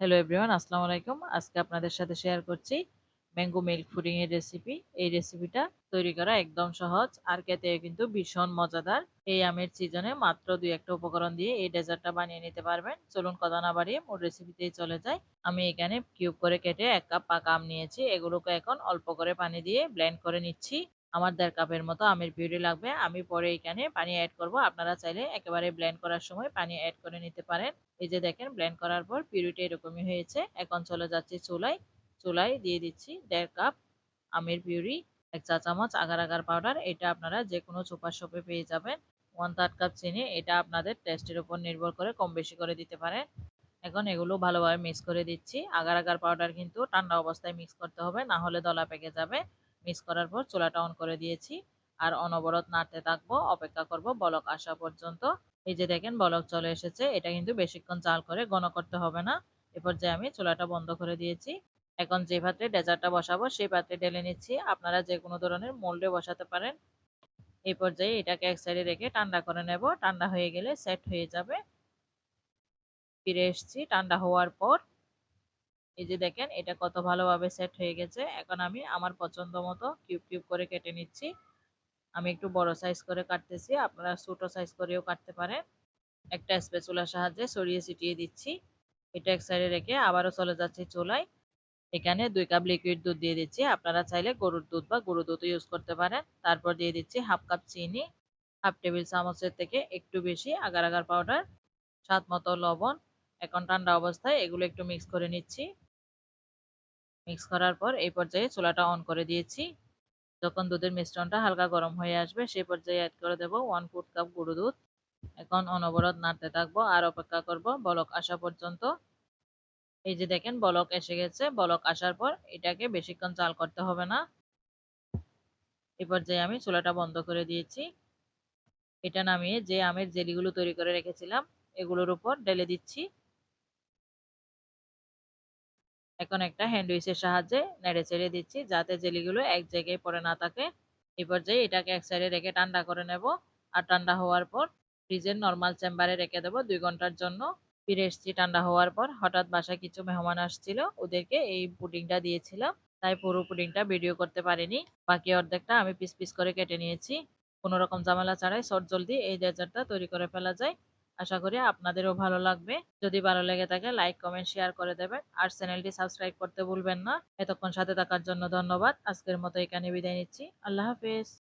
Hello everyone আসসালামু আলাইকুম আজকে আপনাদের সাথে শেয়ার করছি ম্যাঙ্গো মিল্ক পুডিং এর রেসিপি এই রেসিপিটা তৈরি করা একদম সহজ আর খেতে কিন্তু ভীষণ মজাদার এই আমের সিজনে মাত্র দুই একটা উপকরণ দিয়ে এই ডেজার্টটা বানিয়ে নিতে পারবেন চলুন কথা না বাড়িয়ে মোট রেসিপিতেই চলে যায় আমি এখানে কিউব করে কেটে এক কাপ পাকা আম নিয়েছি। এগুলোকে এখন অল্প করে পানি দিয়ে ব্লেন্ড করে নিচ্ছি। আমার দেড় কাপের মতো আমের পিউরি লাগবে। আমি পরে এখানে পানি অ্যাড করব। আপনারা চাইলে একেবারে ব্লেন্ড করার সময় পানি অ্যাড করে নিতে পারেন। এই যে দেখেন ব্লেন্ড করার পর পিউরিটা এরকমই হয়েছে। এখন চলে যাচ্ছি চুলায়। চুলায় দিয়ে দিচ্ছি দেড় কাপ আমের পিউরি, এক চা চামচ আগার আগার পাউডার এটা আপনারা যে কোনো সুপার শপে পেয়ে যাবেন। ওয়ান থার্ড কাপ চিনি, এটা আপনাদের টেস্টের উপর নির্ভর করে কম বেশি করে দিতে পারেন। এখন এগুলো ভালোভাবে মিক্স করে দিচ্ছি। আগার আগার পাউডার কিন্তু ঠান্ডা অবস্থায় মিক্স করতে হবে, না হলে দলা পেকে যাবে। মিক্স করার পর চুলাটা অন করে দিয়েছি। আর অনবরত নাড়তে থাকব, অপেক্ষা করব বলক আসা পর্যন্ত। এই যে দেখেন বলক চলে এসেছে, এটা কিন্তু বেশিক্ষণ চাল করে ঘন করতে হবে না। এরপর যে আমি চুলাটা বন্ধ করে দিয়েছি। এখন যে পাত্রে ডেজার্টটা বসাবো, সেই পাত্রে ঢেলে নিচ্ছি। আপনারা যে কোনো ধরনের মোল্ডে বসাতে পারেন। এই পর্যায়ে এটাকে এক সাইডে রেখে ঠান্ডা করে নেব। ঠান্ডা হয়ে গেলে সেট হয়ে যাবে। ফিরে এসছি ঠান্ডা হওয়ার পর। এই যে দেখেন, এটা কত ভালোভাবে সেট হয়ে গেছে। এখন আমি আমার পছন্দ মতো কিউব কিউব করে কেটে নিচ্ছি। আমি একটু বড় সাইজ করে কাটতেছি, আপনারা ছোট সাইজ করেও কাটতে পারেন। একটা স্পেচুলার সাহায্যে সরিয়ে ছিটিয়ে দিচ্ছি। এটা এক সাইডে রেখে আবারও চলে যাচ্ছে চুলায়। এখানে দুই কাপ লিকুইড দুধ দিয়ে দিচ্ছি। আপনারা চাইলে গরুর দুধ বা গরুর দুধ ইউজ করতে পারেন। তারপর দিয়ে দিচ্ছি হাফ কাপ চিনি হাফ টেবিল চামচের থেকে একটু বেশি আগার আগার পাউডার স্বাদ মতো লবণ। এখন ঠান্ডা অবস্থায় এগুলো একটু মিক্স করে নিচ্ছি। মিক্স করার পর এই পর্যায়ে চুলাটা অন করে দিয়েছি। যখন দুধের মিশ্রণটা হালকা গরম হয়ে আসবে, সেই পর্যায়ে অ্যাড করে দেবো ওয়ান ফুট কাপ গুঁড়ো দুধ। এখন অনবরত নাড়তে থাকব আর অপেক্ষা করব বলক আসা পর্যন্ত। এই যে দেখেন, বলক এসে গেছে। বলক আসার পর এটাকে বেশিক্ষণ চাল করতে হবে না। এ পর্যায়ে আমি চুলাটা বন্ধ করে দিয়েছি। এটা নামিয়ে যে আমের জেলিগুলো তৈরি করে রেখেছিলাম, এগুলোর উপর ঢেলে দিচ্ছি। এখন একটা হ্যান্ড উইচের সাহায্যে নেড়ে চেড়ে দিচ্ছি, যাতে জেলিগুলো এক জায়গায় পড়ে না থাকে। এই পর্যায়ে এটাকে এক সাইডে রেখে ঠান্ডা করে নেব আর ঠান্ডা হওয়ার পর ফ্রিজের নর্মাল চেম্বারে রেখে দেবো দুই ঘণ্টার জন্য। ফিরে এসেছি ঠান্ডা হওয়ার পর হঠাৎ বাসায় কিছু মেহমান আসছিল, ওদেরকে এই পুডিংটা দিয়েছিলাম, তাই পুরো পুডিংটা ভিডিও করতে পারিনি। বাকি অর্ধেকটা আমি পিস পিস করে কেটে নিয়েছি। কোনো রকম ছাড়াই শর্ট জলদি এই ডেজার্টটা তৈরি করে ফেলা যায়। আশা করি আপনাদেরও ভালো লাগবে। যদি ভালো লেগে থাকে লাইক কমেন্ট শেয়ার করে দেবেন। আর চ্যানেলটি সাবস্ক্রাইব করতে ভুলবেন না। এতক্ষণ সাথে থাকার জন্য ধন্যবাদ। আজকের মতো এখানে বিদায় নিচ্ছি। আল্লাহ হাফেজ।